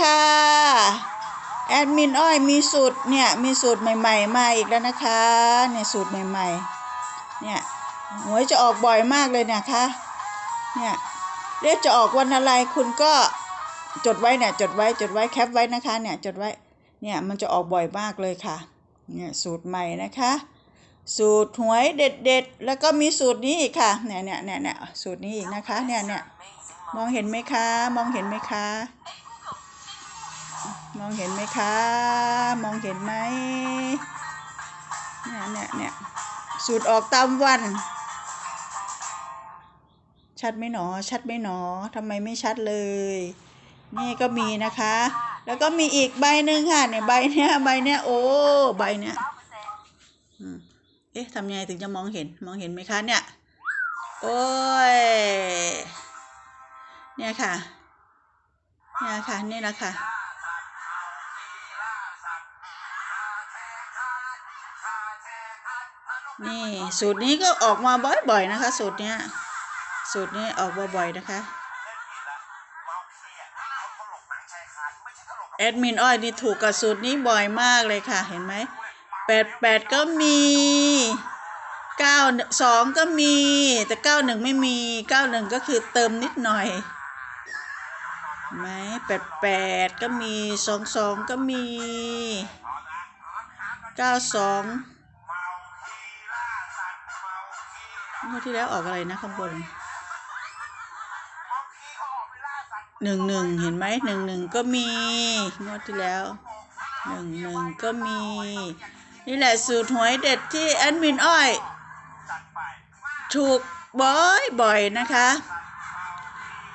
ค่ะ แอดมินอ้อยมีสูตรเนี่ยมีสูตรใหม่ ๆ มาอีกแล้วนะคะเนี่ยสูตรใหม่ ๆ เนี่ยหวยจะออกบ่อยมากเลยเนะคะเนี่ยเลขจะออกวันอะไรคุณก็จดไว้เนี่ยจดไว้จดไว้แคปไว้นะคะเนี่ยจดไว้เนี่ยมันจะออกบ่อยมากเลยค่ะเนี่ยสูตรใหม่นะคะ สูตรหวยเด็ดๆแล้วก็มีสูตรนี้อีกค่ะเนี่ยเนี่ยเนี่ยเนี่ยสูตรนี้อีกนะคะเนี่ยเนี่ยมองเห็นไหมคะ มองเห็นไหมคะ มองเห็นไหมคะ มองเห็นไหมเนี่ยเนี่ยเนี่ยสูตรออกตามวัน ชัดไหมหนอ ชัดไหมหนอทำไมไม่ชัดเลย นี่ก็มีนะคะ แล้วก็มีอีกใบหนึ่งค่ะเนี่ยใบเนี้ยใบเนี้ยโอ้ใบเนี้ยเอ๊ะทำยังไงถึงจะมองเห็นมองเห็นไหมคะเนี่ยโอ้ยเนี่ยค่ะเนี่ยค่ะนี่แหละค่ะ นี่สูตรนี้ก็ออกมาบ่อยๆนะคะ สูตรเนี้ยสูตรนี้ออกบ่อยๆนะคะแอดมินอ้อยนี่ถูกกับสูตรนี้บ่อยมากเลยค่ะ เห็นไหมแปดแปดก็มีเก้าสองก็มี แต่เก้าหนึ่งไม่มีเก้าหนึ่งก็คือเติมนิดหน่อยไหมแปดแปดก็มีสองสองก็มี เก้าสองงวดที่แล้วออกอะไรนะข้างบนหนึ่งหนึ่งเห็นไหมหนึ่งหนึ่งก็มีงวดที่แล้วหนึ่งหนึ่งก็มี นี่แหละสูตรหวยเด็ดที่แอดมินอ้อย ถูกบ่อยบ่อยนะคะ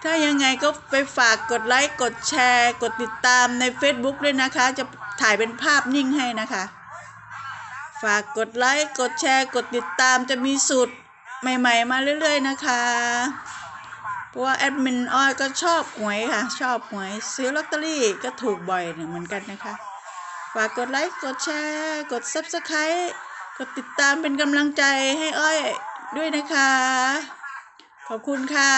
ถ้ายังไงก็ไปฝากกดไลค์ กดแชร์ กดติดตามใน Facebook ด้วยนะคะ จะถ่ายเป็นภาพนิ่งให้นะคะ ฝากกดไลค์ กดแชร์ กดติดตามจะมีสูตรใหม่ๆ มาเรื่อยๆนะคะ เพราะว่าแอดมินอ้อยก็ชอบหวยค่ะ ชอบหวยซื้อลอตเตอรี่ก็ถูกบ่อยเหมือนกันนะคะ ฝากกดไลค์ กดแชร์ กด Subscribe กดติดตามเป็นกำลังใจให้อ้อยด้วยนะคะ ขอบคุณค่ะ